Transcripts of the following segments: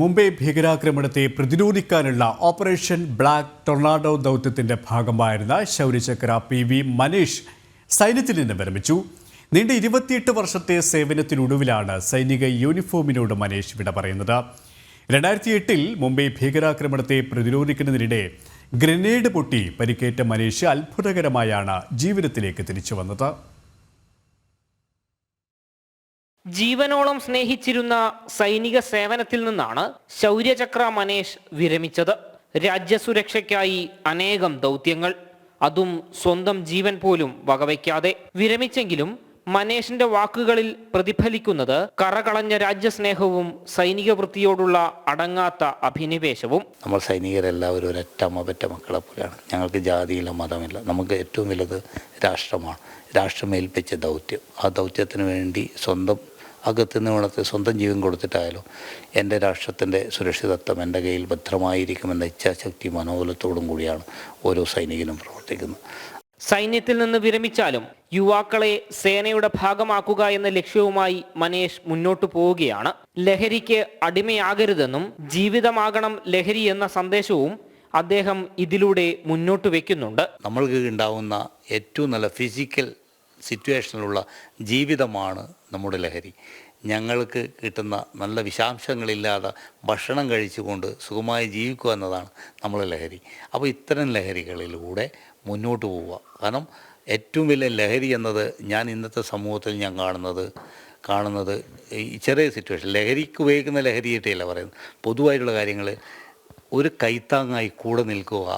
മുംബൈ ഭീകരാക്രമണത്തെ പ്രതിരോധിക്കാനുള്ള operation black tornado ദൗത്യത്തിന്റെ ഭാഗമായിരുന്ന ശൗര്യചക്ര പി വി മനീഷ് സൈന്യത്തിൽ നിന്ന് വിരമിച്ചു. നീണ്ട ഇരുപത്തിയെട്ട് വർഷത്തെ സേവനത്തിനൊടുവിലാണ് സൈനിക യൂണിഫോമിനോട് മനീഷ് വിട പറയുന്നത്. രണ്ടായിരത്തി എട്ടിൽ മുംബൈ ഭീകരാക്രമണത്തെ പ്രതിരോധിക്കുന്നതിനിടെ ഗ്രനേഡ് പൊട്ടി പരിക്കേറ്റ മനീഷ് അത്ഭുതകരമായാണ് ജീവിതത്തിലേക്ക് തിരിച്ചു വന്നത്. ജീവനോളം സ്നേഹിച്ചിരുന്ന സൈനിക സേവനത്തിൽ നിന്നാണ് ശൗര്യചക്ര മനേഷ് വിരമിച്ചത്. രാജ്യസുരക്ഷയ്ക്കായി അനേകം ദൗത്യങ്ങൾ അതും സ്വന്തം ജീവൻ പോലും വകവയ്ക്കാതെ. വിരമിച്ചെങ്കിലും മനേഷിന്റെ വാക്കുകളിൽ പ്രതിഫലിക്കുന്നത് കറകളഞ്ഞ രാജ്യസ്നേഹവും സൈനിക വൃത്തിയോടുള്ള അടങ്ങാത്ത അഭിനിവേശവും. നമ്മൾ സൈനികരെല്ലാവരും ഒരൊറ്റ അമ്മ പറ്റ മക്കളെ പോലെയാണ്. ഞങ്ങൾക്ക് ജാതിയില്ല മതമില്ല. നമുക്ക് ഏറ്റവും വലുത് രാഷ്ട്രമാണ്. രാഷ്ട്രമേൽപ്പിച്ച ദൗത്യം. ആ ദൗത്യത്തിന് വേണ്ടി സ്വന്തം അകത്ത് നിന്ന് വേണത്തെ സ്വന്തം ജീവൻ കൊടുത്തിട്ടായാലും എന്റെ രാഷ്ട്രത്തിന്റെ സുരക്ഷിതത്വം എന്റെ കയ്യിൽ ഭദ്രമായിരിക്കുമെന്ന ഇച്ഛാശക്തി മനോബലത്തോടും കൂടിയാണ് ഓരോ സൈനികനും പ്രവർത്തിക്കുന്നത്. സൈന്യത്തിൽ നിന്ന് വിരമിച്ചാലും യുവാക്കളെ സേനയുടെ ഭാഗമാക്കുക എന്ന ലക്ഷ്യവുമായി മനേഷ് മുന്നോട്ടു പോവുകയാണ്. ലഹരിക്ക് അടിമയാകരുതെന്നും ജീവിതമാകണം ലഹരി എന്ന സന്ദേശവും അദ്ദേഹം ഇതിലൂടെ മുന്നോട്ട് വെക്കുന്നുണ്ട്. നമ്മൾക്ക് ഉണ്ടാവുന്ന ഏറ്റവും നല്ല ഫിസിക്കൽ സിറ്റുവേഷനിലുള്ള ജീവിതമാണ് നമ്മുടെ ലഹരി. ഞങ്ങൾക്ക് കിട്ടുന്ന നല്ല വിഷാംശങ്ങളില്ലാതെ ഭക്ഷണം കഴിച്ചുകൊണ്ട് സുഖമായി ജീവിക്കുക എന്നതാണ് നമ്മുടെ ലഹരി. അപ്പോൾ ഇത്തരം ലഹരികളിലൂടെ മുന്നോട്ട് പോവുക. കാരണം ഏറ്റവും വലിയ ലഹരി എന്നത് ഞാൻ ഇന്നത്തെ സമൂഹത്തിൽ ഞാൻ കാണുന്നത് കാണുന്നത് ഈ ചെറിയ സിറ്റുവേഷൻ ലഹരിക്ക് ഉപയോഗിക്കുന്ന ലഹരിയായിട്ടല്ല പറയുന്നത്. പൊതുവായിട്ടുള്ള കാര്യങ്ങൾ ഒരു കൈത്താങ്ങായി കൂടെ നിൽക്കുക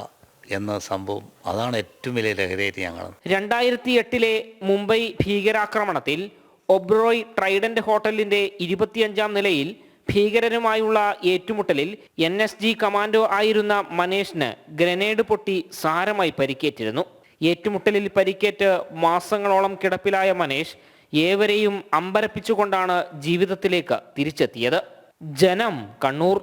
എന്ന സംഭവം അതാണ് ഏറ്റവും വലിയ ലഹരിയായിട്ട് ഞാൻ കാണുന്നത്. രണ്ടായിരത്തി എട്ടിലെ മുംബൈ ഭീകരാക്രമണത്തിൽ ഒബ്രോയ് ട്രൈഡന്റ് ഹോട്ടലിന്റെ ഇരുപത്തിയഞ്ചാം നിലയിൽ ഭീകരരുമായുള്ള ഏറ്റുമുട്ടലിൽ എൻ എസ് ജി കമാൻഡോ ആയിരുന്ന മനേഷിന് ഗ്രനേഡ് പൊട്ടി സാരമായി പരിക്കേറ്റിരുന്നു. ഏറ്റുമുട്ടലിൽ പരിക്കേറ്റ് മാസങ്ങളോളം കിടപ്പിലായ മനേഷ് ഏവരെയും അമ്പരപ്പിച്ചുകൊണ്ടാണ് ജീവിതത്തിലേക്ക് തിരിച്ചെത്തിയത്. ജനം കണ്ണൂർ